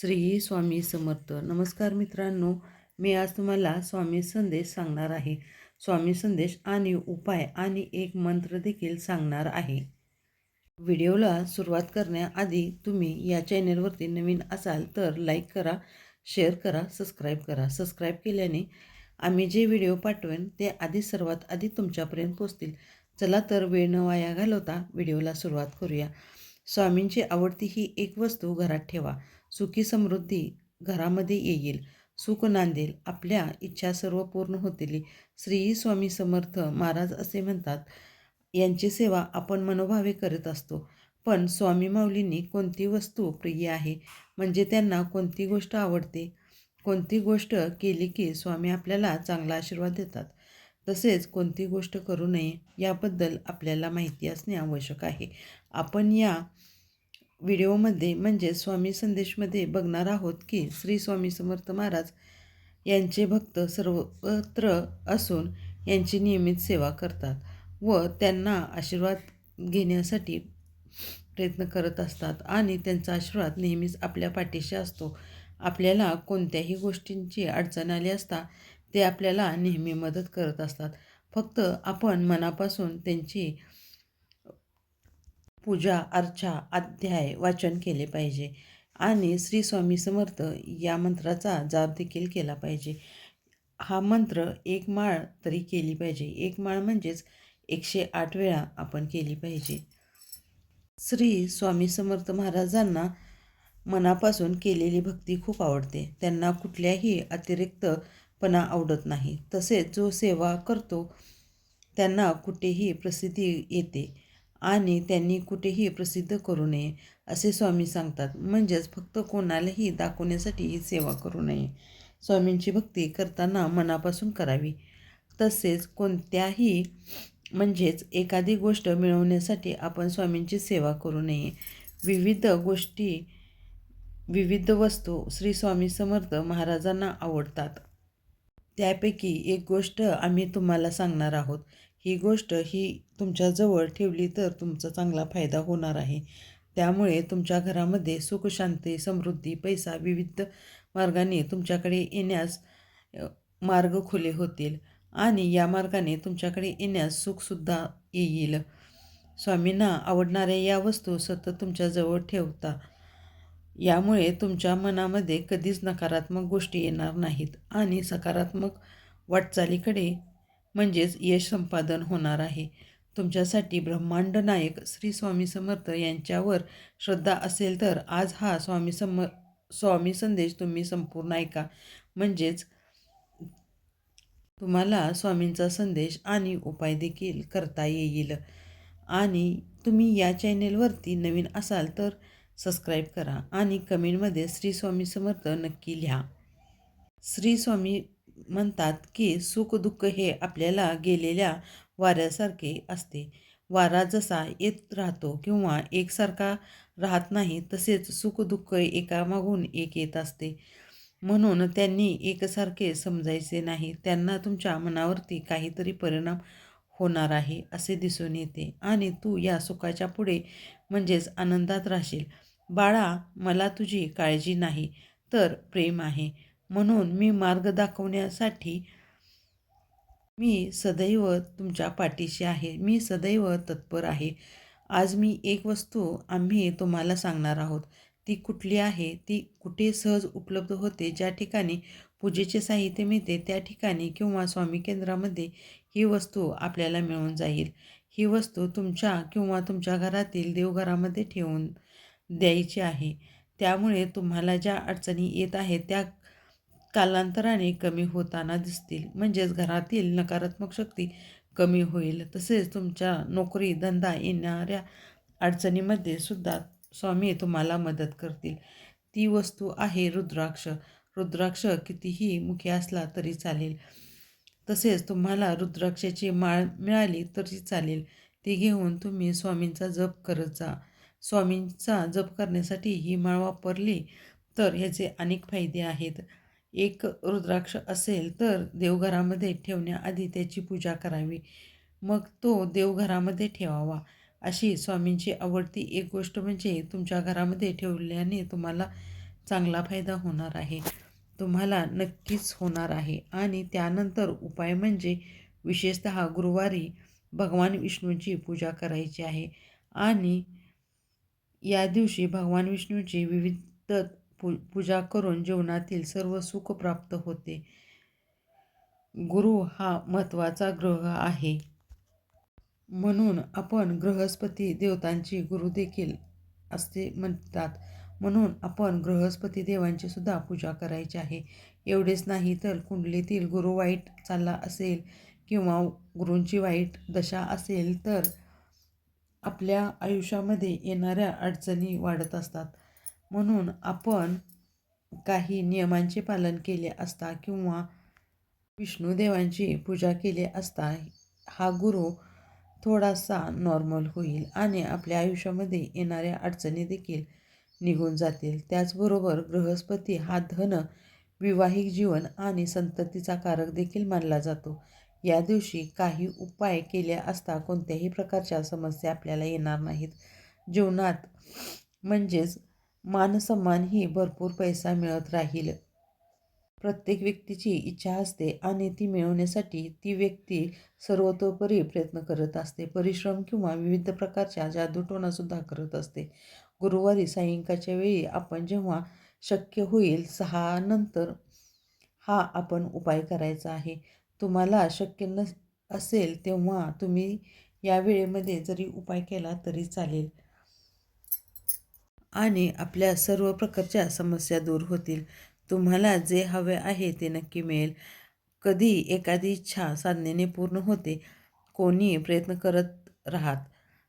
श्री स्वामी समर्थ. नमस्कार मित्रांनो मी आज तुम्हाला स्वामी संदेश सांगणार आहे. स्वामी संदेश आणि उपाय आणि एक मंत्र देखील सांगणार आहे. व्हिडिओला सुरुवात करण्याआधी तुम्ही या चॅनलवरती नवीन असाल तर लाईक करा शेअर करा सबस्क्राईब करा. सबस्क्राईब केल्याने आम्ही जे व्हिडिओ पाठवेन ते आधी सर्वात आधी तुमच्यापर्यंत पोचतील चला तर वेळ न वाया घालवता व्हिडिओला सुरुवात करूया. स्वामींची आवडती ही एक वस्तू घरात ठेवा. सुखी समृद्धी घरामध्ये येईल. सुख नांदेल आपल्या इच्छा सर्व पूर्ण होतील. श्री स्वामी समर्थ महाराज असे म्हणतात यांची सेवा आपण मनोभावे करत असतो. पण स्वामी माऊलींनी कोणती वस्तू प्रिय आहे? म्हणजे त्यांना कोणती गोष्ट आवडते? कोणती गोष्ट केली की स्वामी आपल्याला चांगला आशीर्वाद देतात? तसेच कोणती गोष्ट करू नये याबद्दल आपल्याला माहिती असणे आवश्यक आहे. आपण या व्हिडिओमध्ये म्हणजे स्वामी संदेशमध्ये बघणार आहोत की श्री स्वामी समर्थ महाराज यांचे भक्त सर्वत्र असून यांची नियमित सेवा करतात व त्यांना आशीर्वाद घेण्यासाठी प्रयत्न करत असतात आणि त्यांचा आशीर्वाद नेहमीच आपल्या पाठीशी असतो. आपल्याला कोणत्याही गोष्टींची अडचण आली असता ते आपल्याला नेहमी मदत करत असतात. फक्त आपण मनापासून त्यांची पूजा अर्चा अध्याय वाचन केले पाहिजे. आणि श्री स्वामी समर्थ या मंत्राचा जाप देखील केला पाहिजे. हा मंत्र एक माळ तरी केली पाहिजे. एक माळ म्हणजेच एकशे आठ वेळा आपण केली पाहिजे. श्री स्वामी समर्थ महाराजांना मनापासून केलेली भक्ती खूप आवडते. त्यांना कुठल्याही अतिरिक्तपणा आवडत नाही. तसेच जो सेवा करतो त्यांना कुठेही प्रसिद्धी येते. आणि त्यांनी कुठेही प्रसिद्ध करू नये असे स्वामी सांगतात. म्हणजेच फक्त कोणालाही दाखवण्यासाठी ही सेवा करू नये. स्वामींची भक्ती करताना मनापासून करावी. तसेच कोणत्याही म्हणजेच एखादी गोष्ट मिळवण्यासाठी आपण स्वामींची सेवा करू नये. विविध गोष्टी विविध वस्तू श्री स्वामी समर्थ महाराजांना आवडतात. त्यापैकी एक गोष्ट आम्ही तुम्हाला सांगणार आहोत. ही गोष्ट ही तुमच्याजवळ ठेवली तर तुमचा चांगला फायदा होणार आहे. त्यामुळे तुमच्या घरामध्ये सुख शांती समृद्धी पैसा विविध मार्गाने तुमच्याकडे येण्यास मार्ग खुले होतील आणि या मार्गाने तुमच्याकडे येण्यास सुखसुद्धा येईल. स्वामींना आवडणाऱ्या या वस्तू सतत तुमच्याजवळ ठेवता यामुळे तुमच्या मनामध्ये कधीच नकारात्मक गोष्टी येणार नाहीत आणि सकारात्मक वाटचालीकडे म्हणजेच यश संपादन होणार आहे. तुमच्यासाठी ब्रह्मांड नायक श्री स्वामी समर्थ यांच्यावर श्रद्धा असेल तर आज हा स्वामी सम स्वामी संदेश तुम्ही संपूर्ण ऐका. म्हणजेच तुम्हाला स्वामींचा संदेश आणि उपाय देखील करता येईल. आणि तुम्ही या चॅनेलवरती नवीन असाल तर सबस्क्राईब करा आणि कमेंटमध्ये श्री स्वामी समर्थ नक्की लिहा. श्री स्वामी म्हणतात की सुख दुःख हे आपल्याला गेलेल्या वाऱ्यासारखे असते. वारा जसा येत राहतो किंवा एकसारखा राहत नाही तसेच सुख दुःख एकामागून एक येत असते. म्हणून त्यांनी एकसारखे समजायचे नाही. त्यांना तुमच्या मनावरती काहीतरी परिणाम होणार आहे असे दिसून येते. आणि तू या सुखाच्या पुढे म्हणजेच आनंदात राहशील. बाळा मला तुझी काळजी नाही तर प्रेम आहे. म्हणून मी मार्ग दाखवण्यासाठी मी सदैव तुमच्या पाठीशी आहे. मी सदैव तत्पर आहे. आज मी एक वस्तू आम्ही तुम्हाला सांगणार आहोत. ती कुठली आहे? ती कुठे सहज उपलब्ध होते? ज्या ठिकाणी पूजेचे साहित्य मिळते त्या ठिकाणी किंवा स्वामी केंद्रामध्ये ही वस्तू आपल्याला मिळून जाईल. ही वस्तू तुमच्या किंवा तुमच्या घरातील देवघरामध्ये ठेवून द्यायची आहे. त्यामुळे तुम्हाला ज्या अडचणी येत आहेत त्या कालांतराने कमी होताना दिसतील. म्हणजेच घरातील नकारात्मक शक्ती कमी होईल. तसेच तुमच्या नोकरी धंदा येणाऱ्या अडचणीमध्ये सुद्धा स्वामी तुम्हाला मदत करतील. ती वस्तू आहे रुद्राक्ष. रुद्राक्ष कितीही मुखी असला तरी चालेल. तसेच तुम्हाला रुद्राक्षाची माळ मिळाली तरी चालेल. ती घेऊन तुम्ही स्वामींचा जप करत जा. स्वामींचा जप करण्यासाठी ही माळ वापरली तर ह्याचे अनेक फायदे आहेत. एक रुद्राक्ष असेल तर देवघरामध्ये ठेवण्याआधी त्याची पूजा करावी. मग तो देवघरामध्ये ठेवावा. अशी स्वामींची आवडती एक गोष्ट म्हणजे तुमच्या घरामध्ये ठेवल्याने तुम्हाला चांगला फायदा होणार आहे. तुम्हाला नक्कीच होणार आहे. आणि त्यानंतर उपाय म्हणजे विशेषत गुरुवारी भगवान विष्णूची पूजा करायची आहे. आणि या दिवशी भगवान विष्णूची विविध पू पूजा करून जीवनातील सर्व सुख प्राप्त होते. गुरु हा महत्त्वाचा ग्रह आहे. म्हणून आपण बृहस्पती देवतांची गुरु देखील असते म्हणतात. म्हणून आपण बृहस्पती देवांची सुद्धा पूजा करायची आहे. एवढेच नाही तर कुंडलीतील गुरु वाईट चालला असेल किंवा गुरूंची वाईट दशा असेल तर आपल्या आयुष्यामध्ये येणाऱ्या अडचणी वाढत असतात. म्हणून आपण काही नियमांचे पालन केले असता किंवा विष्णुदेवांची पूजा केली असता हा गुरु थोडासा नॉर्मल होईल आणि आपल्या आयुष्यामध्ये येणाऱ्या अडचणी देखील निघून जातील. त्याचबरोबर बृहस्पती हा धन विवाहिक जीवन आणि संततीचा कारक देखील मानला जातो. या दिवशी काही उपाय केले असता कोणत्याही प्रकारच्या समस्या आपल्याला येणार नाहीत. जीवनात म्हणजेच मानसन्मानही भरपूर पैसा मिळत राहील. प्रत्येक व्यक्तीची इच्छा असते आणि ती मिळवण्यासाठी ती व्यक्ती सर्वतोपरी प्रयत्न करत असते. परिश्रम किंवा विविध प्रकारच्या जादूटोणासुद्धा करत असते. गुरुवारी सायंकाळच्या वेळी आपण जेव्हा शक्य होईल सहा नंतर हा आपण उपाय करायचा आहे. तुम्हाला शक्य न असेल तेव्हा तुम्ही या वेळेमध्ये जरी उपाय केला तरी चालेल. आणि आपल्या सर्व प्रकारच्या समस्या दूर होतील. तुम्हाला जे हवे आहे ते नक्की मिळेल. कधी एखादी इच्छा साधनेने पूर्ण होते कोणी प्रयत्न करत राहत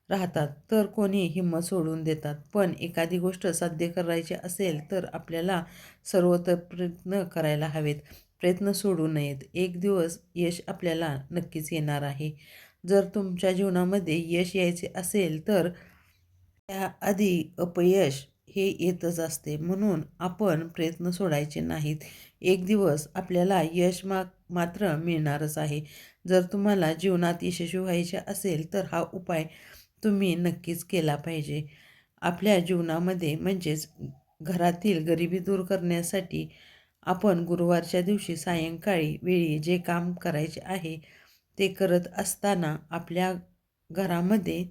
राहतात तर कोणी हिंमत सोडून देतात. पण एखादी गोष्ट साध्य करायची असेल तर आपल्याला सर्वत्र प्रयत्न करायला हवेत. प्रयत्न सोडू नयेत. एक दिवस यश आपल्याला नक्कीच येणार आहे. जर तुमच्या जीवनामध्ये यश यायचे असेल तर त्याआधी अपयश हे येतच असते. म्हणून आपण प्रयत्न सोडायचे नाहीत. एक दिवस आपल्याला यश मा मात्र मिळणारच आहे. जर तुम्हाला जीवनात यशस्वी व्हायचे असेल तर हा उपाय तुम्ही नक्कीच केला पाहिजे. आपल्या जीवनामध्ये म्हणजेच घरातील गरिबी दूर करण्यासाठी आपण गुरुवारच्या दिवशी सायंकाळी वेळी जे काम करायचे आहे ते करत असताना आपल्या घरामध्ये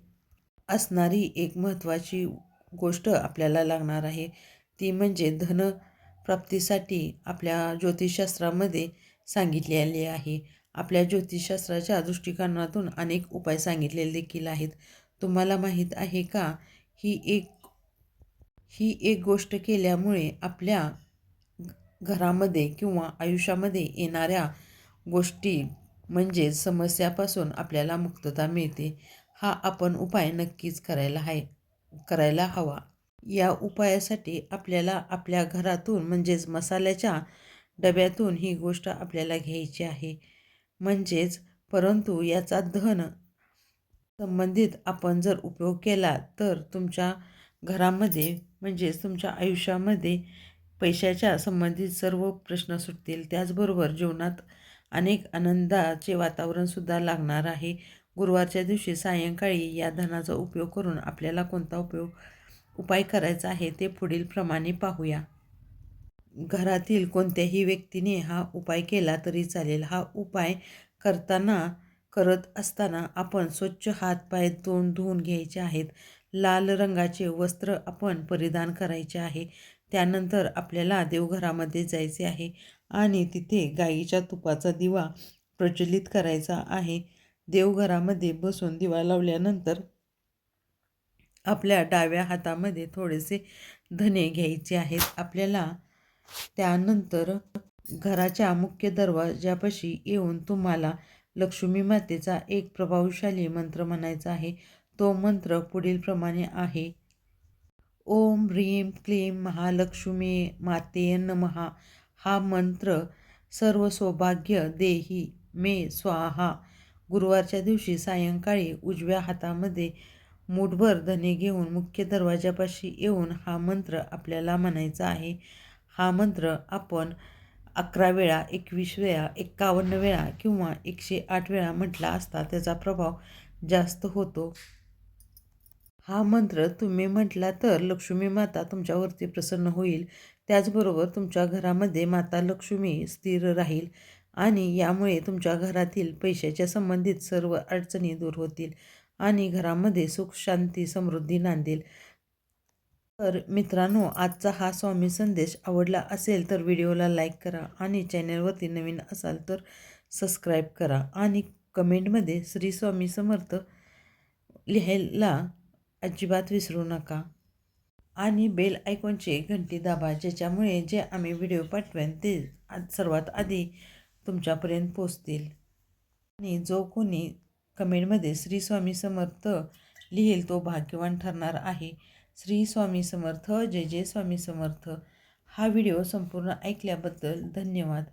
असणारी एक महत्त्वाची गोष्ट आपल्याला लागणार आहे. ती म्हणजे धनप्राप्तीसाठी आपल्या ज्योतिषशास्त्रामध्ये सांगितलेली आहे. आपल्या ज्योतिषशास्त्राच्या दृष्टिकोनातून अनेक उपाय सांगितलेले देखील आहेत. तुम्हाला माहीत आहे का? ही एक ही एक गोष्ट केल्यामुळे आपल्या घरामध्ये किंवा आयुष्यामध्ये येणाऱ्या गोष्टी म्हणजे समस्यापासून आपल्याला मुक्तता मिळते. हा आपण उपाय नक्कीच करायला आहे करायला हवा. या उपायासाठी आपल्याला आपल्या घरातून म्हणजेच मसाल्याच्या डब्यातून ही गोष्ट आपल्याला घ्यायची आहे. म्हणजेच परंतु याचा धन संबंधित आपण जर उपयोग केला तर तुमच्या घरामध्ये म्हणजेच तुमच्या आयुष्यामध्ये पैशाच्या संबंधित सर्व प्रश्न सुटतील. त्याचबरोबर जीवनात अनेक आनंदाचे वातावरणसुद्धा लागणार आहे. गुरुवारच्या दिवशी सायंकाळी या धनाचा उपयोग करून आपल्याला कोणता उपयोग उपाय करायचा आहे ते पुढील प्रमाणे पाहूया. घरातील कोणत्याही व्यक्तीने हा उपाय केला तरी चालेल. हा उपाय करताना करत असताना आपण स्वच्छ हातपाय तोंड धुवून घ्यायचे आहेत. लाल रंगाचे वस्त्र आपण परिधान करायचे आहे. त्यानंतर आपल्याला देवघरामध्ये जायचे आहे आणि तिथे गाईच्या तुपाचा दिवा प्रज्वलित करायचा आहे. देवघरामध्ये बसून दिवा लावल्यानंतर आपल्या डाव्या हातामध्ये थोडेसे धने घ्यायचे आहेत. आपल्याला त्यानंतर घराच्या मुख्य दरवाजापाशी येऊन तुम्हाला लक्ष्मी मातेचा एक प्रभावशाली मंत्र म्हणायचा आहे. तो मंत्र पुढीलप्रमाणे आहे. ओम ह्रीम क्लीम महालक्ष्मी माते नमहा हा मंत्र सर्व सौभाग्य देही. मे स्वाहा. गुरुवारच्या दिवशी सायंकाळी उजव्या हातामध्ये मूठभर धने घेऊन मुख्य दरवाजापाशी येऊन हा मंत्र आपल्याला म्हणायचा आहे. हा मंत्र आपण अकरा वेळा एकवीस वेळा एक्कावन्न वेळा किंवा एकशे आठ वेळा म्हटला असता त्याचा प्रभाव जास्त होतो. हा मंत्र तुम्ही म्हटला तर लक्ष्मी माता तुमच्यावरती प्रसन्न होईल. त्याचबरोबर तुमच्या घरामध्ये माता लक्ष्मी स्थिर राहील. आणि यामुळे तुमच्या घरातील पैशाच्या संबंधित सर्व अडचणी दूर होतील आणि घरामध्ये सुख शांती समृद्धी नांदेल. तर मित्रांनो आजचा हा स्वामी संदेश आवडला असेल तर व्हिडिओला लाईक करा आणि चॅनलवरती नवीन असाल तर सबस्क्राईब करा आणि कमेंटमध्ये श्री स्वामी समर्थ लिहायला अजिबात विसरू नका. आणि बेल आयकॉनची घंटी दाबा ज्याच्यामुळे जे आम्ही व्हिडिओ पाठवेन ते आज सर्वात आधी तुमच्यापर्यंत पोचतील. आणि जो कोणी कमेंटमध्ये श्री स्वामी समर्थ लिहिल तो भाग्यवान ठरणार आहे. श्री स्वामी समर्थ जय जय स्वामी समर्थ. हा व्हिडिओ संपूर्ण ऐकल्याबद्दल धन्यवाद.